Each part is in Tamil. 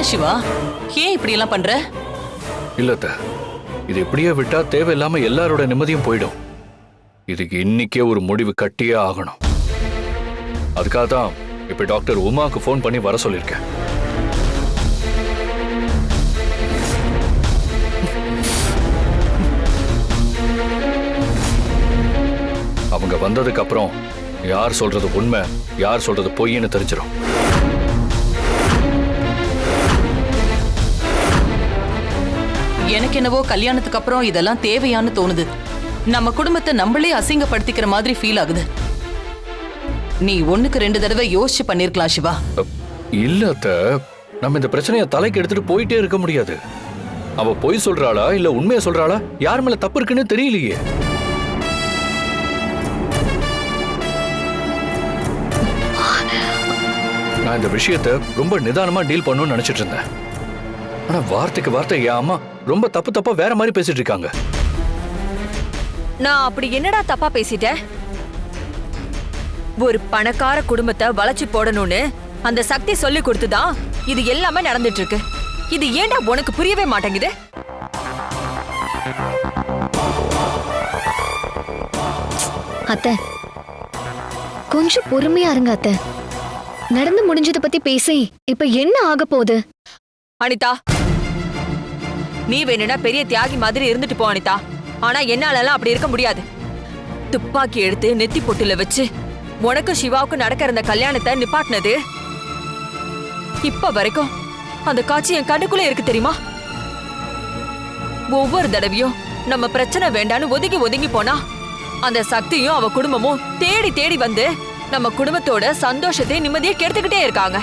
என்ன சிவா? ஏன் இப்படி எல்லாம் பண்ற? இல்லத்த இது இப்படியே விட்டா தேவையில்லாம எல்லாரோட நிம்மதியும் போயிடும். இதுக்கு இன்னைக்கே ஒரு முடிவு கட்டியே ஆகணும். அதுக்காக தான் இப்ப டாக்டர் உமாக்கு ஃபோன் பண்ணி வர சொல்லியிருக்கேன் அவங்க வந்ததுக்கு அப்புறம் யார் சொல்றது உண்மை யார் சொல்றது பொய்ன்னு தெரிஞ்சிடும் எனக்கு என்னவோ கல்யாணத்துக்கு அப்புறம் இதெல்லாம் தேவையான்னு தோணுது. நம்ம குடும்பத்தை நம்மளே அசிங்கப்படுத்திக்கிற மாதிரி ஃபீல் ஆகுது. நீ ஒண்ணுக்கு ரெண்டு தடவை யோசிச்சு பண்ணிருக்கலாம் சிவா. இல்ல நம்ம இந்த பிரச்சனைய தலைக்கு எடுத்துட்டு போயிட்டே இருக்க முடியாது. அவ பொய் சொல்றாளா இல்ல உண்மையை சொல்றாளா? யார் மேல தப்பு இருக்குன்னு தெரியலையே. நான் இந்த விஷயத்தை ரொம்ப நிதானமா டீல் பண்ணணும்னு நினைச்சிட்டு இருந்தேன். ஆனா வார்த்தைக்கு வார்த்தை என் அம்மா ரொம்ப தப்பு தப்பா வேற மாதிரி பேசிட்டு இருக்காங்க. நான் அப்படி என்னடா தப்பா பேசிட்டேன்? ஒரு பணக்கார குடும்பத்தை வளைச்சு போடணும்னு அந்த சக்தி சொல்லி கொடுத்துதான் இது எல்லாமே நடந்துட்டு இருக்கு இது ஏன்டா உனக்கு புரியவே மாட்டேங்குது? அத்தை கொஞ்சம் பொறுமையா இருங்க அத்தை. நடந்து முடிஞ்சதை பத்தி பேசி இப்ப என்ன ஆக போகுது? அனிதா நீ வேணும்னா பெரிய தியாகி மாதிரி இருந்துட்டு போ அனிதா. ஆனா என்னாலலாம் அப்படி இருக்க முடியாது. துப்பாக்கி எடுத்து நெத்தி பொட்டுல வச்சு உனக்கும் சிவாவுக்கும் நடக்கிற அந்த கல்யாணத்தை நிப்பாட்டினது. இப்ப வரைக்கும் அந்த காட்சி என் கண்ணுக்குள்ள இருக்கு தெரியுமா? ஒவ்வொரு தடவையும் நம்ம பிரச்சனை வேண்டான்னு ஒதுங்கி ஒதுங்கி போனா அந்த சக்தியும் அவ குடும்பமும் தேடி தேடி வந்து நம்ம குடும்பத்தோட சந்தோஷத்தை நிம்மதியை கெடுத்துக்கிட்டே இருக்காங்க.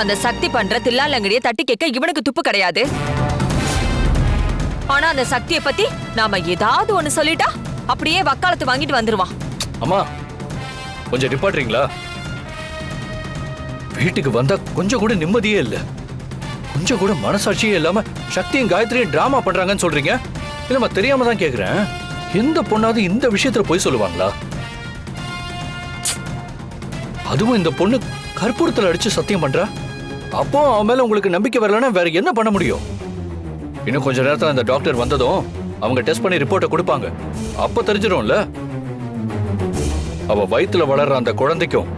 அந்த சக்தி பண்ற தில்லாலங்கடிய தட்டி கேட்க இவனுக்கு துப்பு கிடையாது. ஆனா அந்த சக்தியை பத்தி நாம ஏதாவது ஒண்ணு சொல்லிட்டா அப்படியே வக்காலத்து வாங்கிட்டு வந்துருவான். அம்மா கொஞ்சம் நிப்பாட்டுறீங்களா? வீட்டுக்கு வந்தா கொஞ்சம் கூட நிம்மதியே இல்ல. கொஞ்சம் கூட மனசாட்சியே இல்லாம சக்தியும் காயத்ரியும் டிராமா பண்றாங்கன்னு சொல்றீங்க? இல்லம்மா தெரியாம தான் கேக்குறேன். எந்த பொண்ணாவது இந்த விஷயத்துல போய் சொல்லுவாங்களா? அதுவும் இந்த பொண்ணு கற்பூரத்துல அடிச்சு சத்தியம் பண்றா? அப்போ அவன் மேல உங்களுக்கு நம்பிக்கை வரலன்னா வேற என்ன பண்ண முடியும்? இன்னும் கொஞ்ச நேரத்தில் அந்த டாக்டர் வந்ததும் அவங்க டெஸ்ட் பண்ணி ரிப்போர்ட்டை கொடுப்பாங்க. அப்ப தெரிஞ்சிடும்ல அவ வயிற்றுல வளர்ற அந்த குழந்தைக்கும்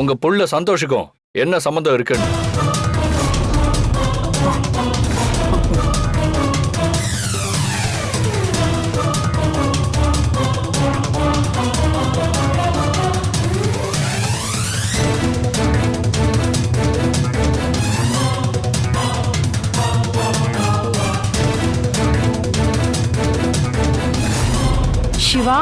உங்க புள்ள சந்தோஷிக்கும் என்ன சம்பந்தம் இருக்குன்னு? சிவா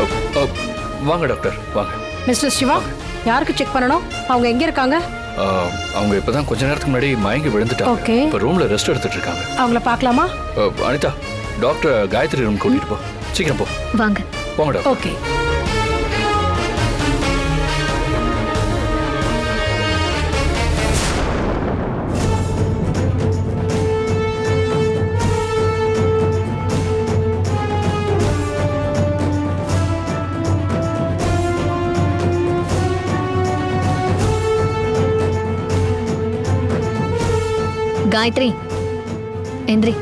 அ, அ, வாங்க டாக்டர் வாங்க. மிஸ்டர் சிவா யாருக்கு செக் பண்ணணும்? அவங்க எங்க இருக்காங்க? அவங்க இப்பதான் கொஞ்ச நேரத்துக்கு முன்னாடி மயங்கி விழுந்துட்டாங்க. Okay. இப்ப ரூம்ல ரெஸ்ட் எடுத்துட்டு இருக்காங்க. அவங்கள பார்க்கலாமா? அனிதா டாக்டர் காயத்ரி ரூம் கூட்டிட்டு போ. சீக்கிரம் போ. வாங்க. போங்க டாக்டர் ஓகே காயத்ரி. எந்திரி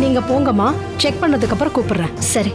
நீங்க போங்கம்மா. செக் பண்ணதுக்கு அப்புறம் கூப்பிடுறேன். சரி.